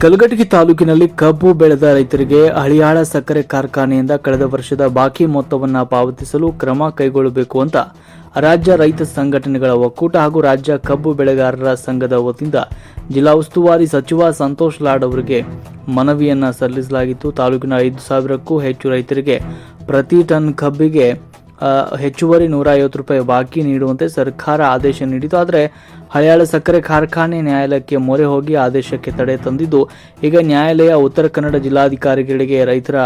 ಕಲಘಟಗಿ ತಾಲೂಕಿನಲ್ಲಿ ಕಬ್ಬು ಬೆಳೆದ ರೈತರಿಗೆ ಹಳಿಯಾಳ ಸಕ್ಕರೆ ಕಾರ್ಖಾನೆಯಿಂದ ಕಳೆದ ವರ್ಷದ ಬಾಕಿ ಮೊತ್ತವನ್ನು ಪಾವತಿಸಲು ಕ್ರಮ ಕೈಗೊಳ್ಳಬೇಕು ಅಂತ ರಾಜ್ಯ ರೈತ ಸಂಘಟನೆಗಳ ಒಕ್ಕೂಟ ಹಾಗೂ ರಾಜ್ಯ ಕಬ್ಬು ಬೆಳೆಗಾರರ ಸಂಘದ ವತಿಯಿಂದ ಜಿಲ್ಲಾ ಉಸ್ತುವಾರಿ ಸಚಿವ ಸಂತೋಷ್ ಲಾಡ್ ಅವರಿಗೆ ಮನವಿಯನ್ನು ಸಲ್ಲಿಸಲಾಗಿತ್ತು. ತಾಲೂಕಿನ ಐದು ಸಾವಿರಕ್ಕೂ ಹೆಚ್ಚು ರೈತರಿಗೆ ಪ್ರತಿ ಟನ್ ಕಬ್ಬಿಗೆ ಹೆಚ್ಚುವರಿ ನೂರ ಐವತ್ತು ರೂಪಾಯಿ ಬಾಕಿ ನೀಡುವಂತೆ ಸರ್ಕಾರ ಆದೇಶ ನೀಡಿತು ಆದರೆ ಹಳೆಯಾಳ ಸಕ್ಕರೆ ಕಾರ್ಖಾನೆ ನ್ಯಾಯಾಲಯಕ್ಕೆ ಮೊರೆ ಹೋಗಿ ಆದೇಶಕ್ಕೆ ತಡೆ ತಂದಿದ್ದು. ಈಗ ನ್ಯಾಯಾಲಯ ಉತ್ತರ ಕನ್ನಡ ಜಿಲ್ಲಾಧಿಕಾರಿಗಳಿಗೆ ರೈತರ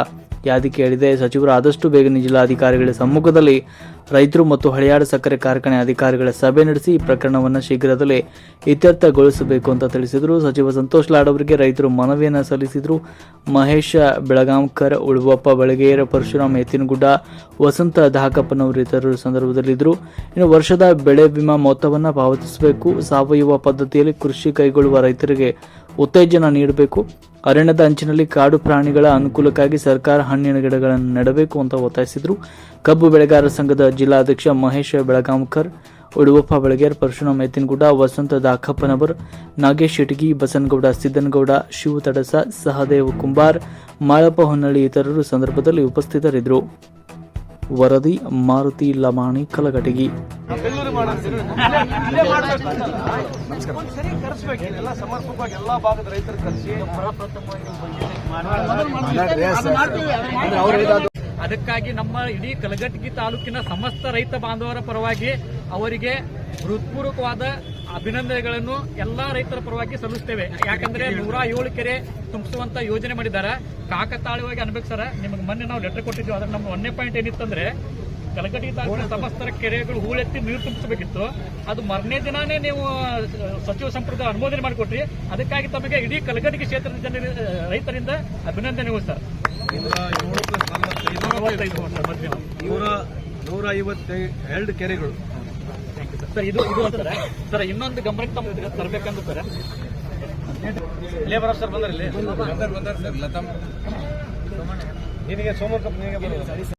ಯಾದಿ ಕೇಳಿದೆ. ಸಚಿವರು ಆದಷ್ಟು ಬೇಗನೆ ಜಿಲ್ಲಾಧಿಕಾರಿಗಳ ಸಮ್ಮುಖದಲ್ಲಿ ರೈತರು ಮತ್ತು ಹಳಿಯಾಡ ಸಕ್ಕರೆ ಕಾರ್ಖಾನೆ ಅಧಿಕಾರಿಗಳ ಸಭೆ ನಡೆಸಿ ಈ ಪ್ರಕರಣವನ್ನು ಶೀಘ್ರದಲ್ಲೇ ಇತ್ಯರ್ಥಗೊಳಿಸಬೇಕು ಅಂತ ತಿಳಿಸಿದರು. ಸಚಿವ ಸಂತೋಷ್ ಲಾಡ್ ಅವರಿಗೆ ರೈತರು ಮನವಿಯನ್ನು ಸಲ್ಲಿಸಿದರು. ಮಹೇಶ ಬೆಳಗಾಂಕರ್ ಉಳುವಪ್ಪ ಬೆಳಗೇರ, ಪರಶುರಾಮ್ ಎತ್ತಿನಗುಡ್ಡ ವಸಂತ ದಾಕಪ್ಪನವರು ಇತರರು ಸಂದರ್ಭದಲ್ಲಿದ್ದರು. ಇನ್ನು ವರ್ಷದ ಬೆಳೆ ವಿಮಾ ಮೊತ್ತವನ್ನು ಪಾವತಿಸಬೇಕು. ಸಾವಯವ ಪದ್ಧತಿಯಲ್ಲಿ ಕೃಷಿ ಕೈಗೊಳ್ಳುವ ರೈತರಿಗೆ ಉತ್ತೇಜನ ನೀಡಬೇಕು. ಅರಣ್ಯದ ಅಂಚಿನಲ್ಲಿ ಕಾಡು ಪ್ರಾಣಿಗಳ ಅನುಕೂಲಕ್ಕಾಗಿ ಸರ್ಕಾರ ಹಣ್ಣಿನ ಗಿಡಗಳನ್ನು ನೆಡಬೇಕು ಅಂತ ಒತ್ತಾಯಿಸಿದರು. ಕಬ್ಬು ಬೆಳೆಗಾರರ ಸಂಘದ ಜಿಲ್ಲಾಧ್ಯಕ್ಷ ಮಹೇಶ್ ಬೆಳಗಾಂಕರ್ ಉಡುವಪ್ಪ ಬೆಳಗೇರ್ ಪರಶುರಾಮ್ ಎತ್ತಿನಗುಡ್ಡ ವಸಂತ ದಾಖಪ್ಪನವರ್, ನಾಗೇಶ್ ಇಟಗಿ ಬಸನಗೌಡ, ಸಿದ್ದನಗೌಡ, ಶಿವ ತಡಸ, ಸಹದೇವ್ ಕುಂಬಾರ್, ಮಾಳಪ್ಪ ಹೊನ್ನಳ್ಳಿ ಇತರರು ಸಂದರ್ಭದಲ್ಲಿ ಉಪಸ್ಥಿತರಿದ್ದರು. ವರದಿ ಮಾರುತಿ ಲಮಾಣಿ ಕಲಘಟಗಿ. ಅದಕ್ಕಾಗಿ ನಮ್ಮ ಇಡೀ ಕಲಘಟಗಿ ತಾಲೂಕಿನ ಸಮಸ್ತ ರೈತ ಬಾಂಧವರ ಪರವಾಗಿ ಅವರಿಗೆ ಹೃತ್ಪೂರ್ವಕವಾದ ಅಭಿನಂದನೆಗಳನ್ನು ಎಲ್ಲಾ ರೈತರ ಪರವಾಗಿ ಸಲ್ಲಿಸ್ತೇವೆ. ಯಾಕಂದ್ರೆ ನೂರ ಏಳು ಕೆರೆ ತುಂಬಿಸುವಂತ ಯೋಜನೆ ಮಾಡಿದ್ದಾರೆ. ಕಾಕತಾಳೀಯವಾಗಿ ಅನ್ಬೇಕು ಸರ್. ನಿಮಗೆ ಮೊನ್ನೆ ನಾವು ಲೆಟರ್ ಕೊಟ್ಟಿದ್ವಿ. ಅದ್ರ ನಮ್ಮ ಒಂದೇ ಪಾಯಿಂಟ್ ಏನಿತ್ತಂದ್ರೆ ಕಲಘಟಗಿ ತಾಲೂಕಿನ ಸಮಸ್ತರ ಕೆರೆಗಳು ಹೂಳೆತ್ತಿ ನೀರು ತುಂಬಿಸಬೇಕಿತ್ತು. ಅದು ಮರನೇ ದಿನಾನೇ ನೀವು ಸಚಿವ ಸಂಪುಟದ ಅನುಮೋದನೆ ಮಾಡಿಕೊಟ್ರಿ. ಅದಕ್ಕಾಗಿ ತಮಗೆ ಇಡೀ ಕಲಗಡಿ ಕ್ಷೇತ್ರದ ಜನ ರೈತರಿಂದ ಅಭಿನಂದನೆಗಳು ಸರ್. ಸರ್ ನೂರ ಐವತ್ತೆರಡು ಕೆರೆಗಳು. ಸರ್ ಇದು ಇದು ಅಂತಾರೆ ಸರ್. ಇನ್ನೊಂದು ಗಮನಕ್ಕೆ ತಮ್ಮ ತರಬೇಕಂತ ಸರ್. ಲೇಬರ್ ಆಫೀಸರ್ ಬಂದ್ರೆ ಲತಾ ನಿನಗೆ ಸೋಮವಾರ ನಿನಗೆ